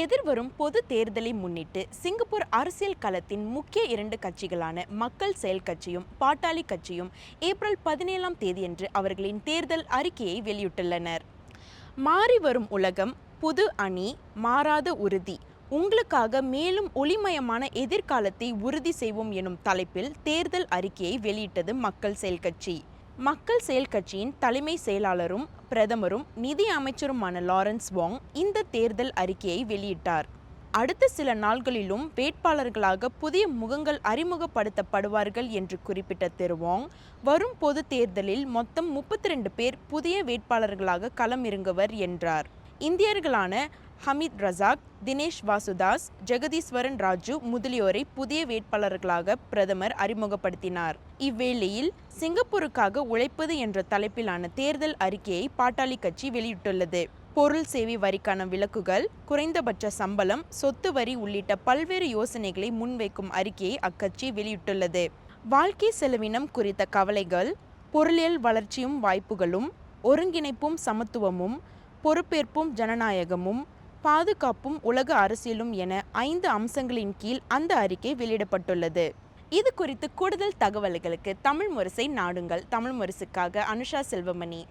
எதிர்வரும் பொது தேர்தலை முன்னிட்டு சிங்கப்பூர் அரசியல் களத்தின் முக்கிய இரண்டு கட்சிகளான மக்கள் செயல் கட்சியும் பாட்டாளி கட்சியும் ஏப்ரல் பதினேழாம் தேதியன்று அவர்களின் தேர்தல் அறிக்கையை வெளியிட்டுள்ளனர். மாறி வரும் உலகம் புது அணி மாறாத உறுதி. உங்களுக்காக மேலும் ஒளிமயமான எதிர்காலத்தை உறுதி செய்வோம் எனும் தலைப்பில் தேர்தல் அறிக்கையை வெளியிட்டது மக்கள் செயல் கட்சி. மக்கள் செயல் கட்சியின் தலைமை செயலாளரும் பிரதமரும் நிதி அமைச்சருமான லாரன்ஸ் வாங் இந்த தேர்தல் அறிக்கையை வெளியிட்டார். அடுத்த சில நாள்களிலும் வேட்பாளர்களாக புதிய முகங்கள் அறிமுகப்படுத்தப்படுவார்கள் என்று குறிப்பிட்ட திரு வாங் வரும் பொது தேர்தலில் மொத்தம் முப்பத்தி ரெண்டு பேர் புதிய வேட்பாளர்களாக களமிறங்குவர் என்றார். இந்தியர்களான ஹமீத் ரசாக் தினேஷ் வாசுதாஸ் ஜெகதீஸ்வரன் ராஜு முதலியோரை புதிய வேட்பாளர்களாக பிரதமர் அறிமுகப்படுத்தினார். இவ்வேளையில் சிங்கப்பூருக்காக உழைப்பது என்ற தலைப்பிலான தேர்தல் அறிக்கையை பாட்டாளி கட்சி வெளியிட்டுள்ளது. பொருள் சேவை வரிக்கான விலக்குகள் குறைந்தபட்ச சம்பளம் சொத்து வரி உள்ளிட்ட பல்வேறு யோசனைகளை முன்வைக்கும் அறிக்கையை அக்கட்சி வெளியிட்டுள்ளது. வாழ்க்கை செலவினம் குறித்த கவலைகள் பொருளியல் வளர்ச்சியும் வாய்ப்புகளும் ஒருங்கிணைப்பும் சமத்துவமும் பொறுப்பேற்பும் ஜனநாயகமும் பாதுகாப்பும் உலக அரசியலும் என ஐந்து அம்சங்களின் கீழ் அந்த அறிக்கை வெளியிடப்பட்டுள்ளது. இது குறித்து கூடுதல் தகவல்களுக்கு தமிழ் முரசை நாடுங்கள். தமிழ் முரசுக்காக அனுஷா செல்வமணி.